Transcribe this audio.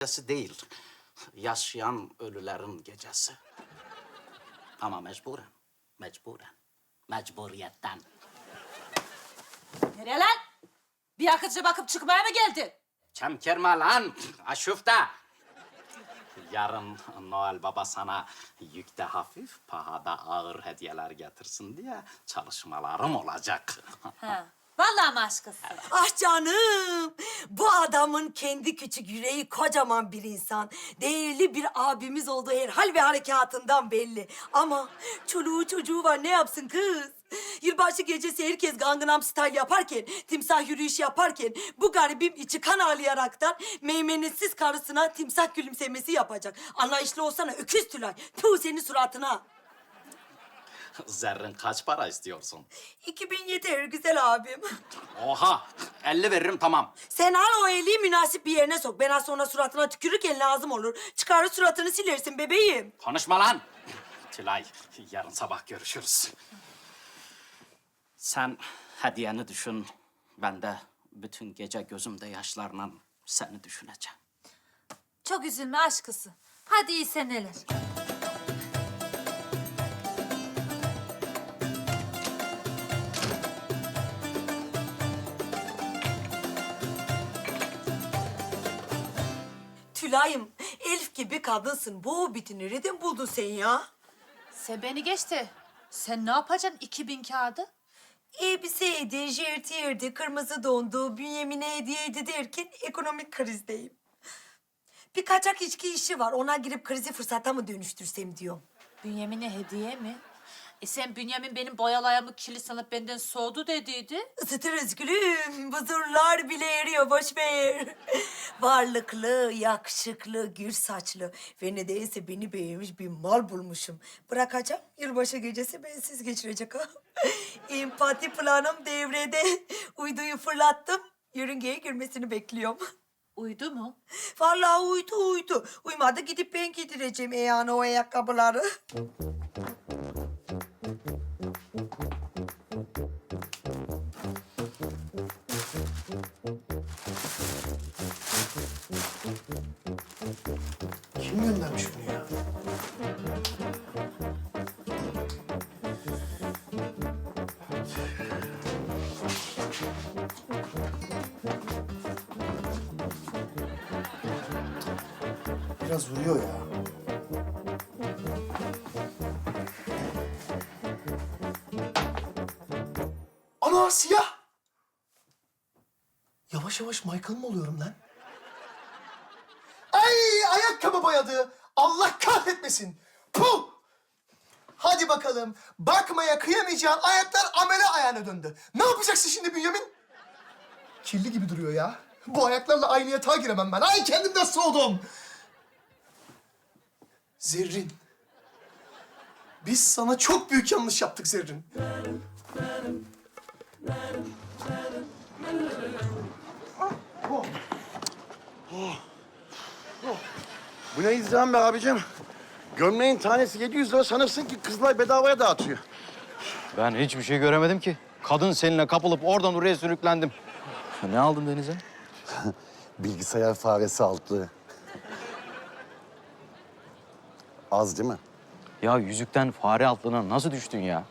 gecesi değil. Yaşayan ölülerin gecesi. Ama mecburen, mecburen, mecburiyetten. Nereye lan? Bir akıcı bakıp çıkmaya mı geldin? Çemkirme lan, aşufta. Yarın Noel Baba sana yükte hafif, pahada ağır hediyeler getirsin diye çalışmalarım olacak. Ha. Vallahi mı aşkısın? Ah canım. Bu adamın kendi küçük yüreği kocaman bir insan. Değerli bir abimiz olduğu her hal ve harekatından belli. Ama çoluğu çocuğu var ne yapsın kız? Yılbaşı gecesi herkes Gangnam Style yaparken, timsah yürüyüşü yaparken bu garibim içi kan ağlayaraktan meymenetsiz karısına timsah gülümsemesi yapacak. Anlayışlı olsana öküz Tülay. Tuğ senin suratına. Zerrin kaç para istiyorsun? 2000 yeter güzel abim. Oha, 50 veririm tamam. Sen al o eli münasip bir yerine sok. Ben az sonra suratına tükürürken lazım olur. Çıkarır suratını silersin bebeğim. Konuşma lan. Tülay, yarın sabah görüşürüz. Sen hediyeni düşün. Ben de bütün gece gözümde yaşlarla seni düşüneceğim. Çok üzülme aşkısı. Hadi iyi seneler. Tülay'ım, Elif gibi kadınsın. Bu hobbiti nereden buldun sen ya? Sen beni geçti. Sen ne yapacaksın 2000 kağıdı? Elbiseydi, jertiyerdi, kırmızı dondu, bünyemine hediyeydi derken ekonomik krizdeyim. Bir kaçak içki işi var. Ona girip krizi fırsata mı dönüştürsem diyorum. Bünyamin'e hediye mi? E sen Bünyamin benim boyalayamı kirli sanıp benden soğudu dediydi. Isıtırız gülüm. Buzurlar bile eriyor. Boş ver. Varlıklı, yakışıklı, gür saçlı ve nedense beni beğenmiş bir mal bulmuşum. Bırakacağım. Yılbaşı gecesi bensiz geçirecek ha. Empati planım devrede. Uyduyu fırlattım. Yörüngeye girmesini bekliyorum. Uydu mu? Vallahi uydu uydu. Uymadı gidip ben giydireceğim yani o ayakkabıları. Kim göndermiş bunu ya? Biraz vuruyor ya. Ana siyah! Yavaş yavaş Michael mı oluyorum lan? Ay ayakkabı boyadı. Allah kahretmesin. Puh! Hadi bakalım. Bakmaya kıyamayacağın ayaklar amele ayağına döndü. Ne yapacaksın şimdi Bünyamin? Kirli gibi duruyor ya. Bu ayaklarla aynı yatağa giremem ben. Ay kendimden soğudum. Zerrin. Biz sana çok büyük yanlış yaptık Zerrin. Bu ne izdiham be abicim? Gömleğin tanesi 700 lira sanırsın ki kızlar bedavaya dağıtıyor. Ben hiçbir şey göremedim ki. Kadın seninle kapılıp oradan oraya sürüklendim. Ne aldın Deniz'e? Bilgisayar faresi altlığı. Az değil mi? Ya yüzükten fare altlığına nasıl düştün ya?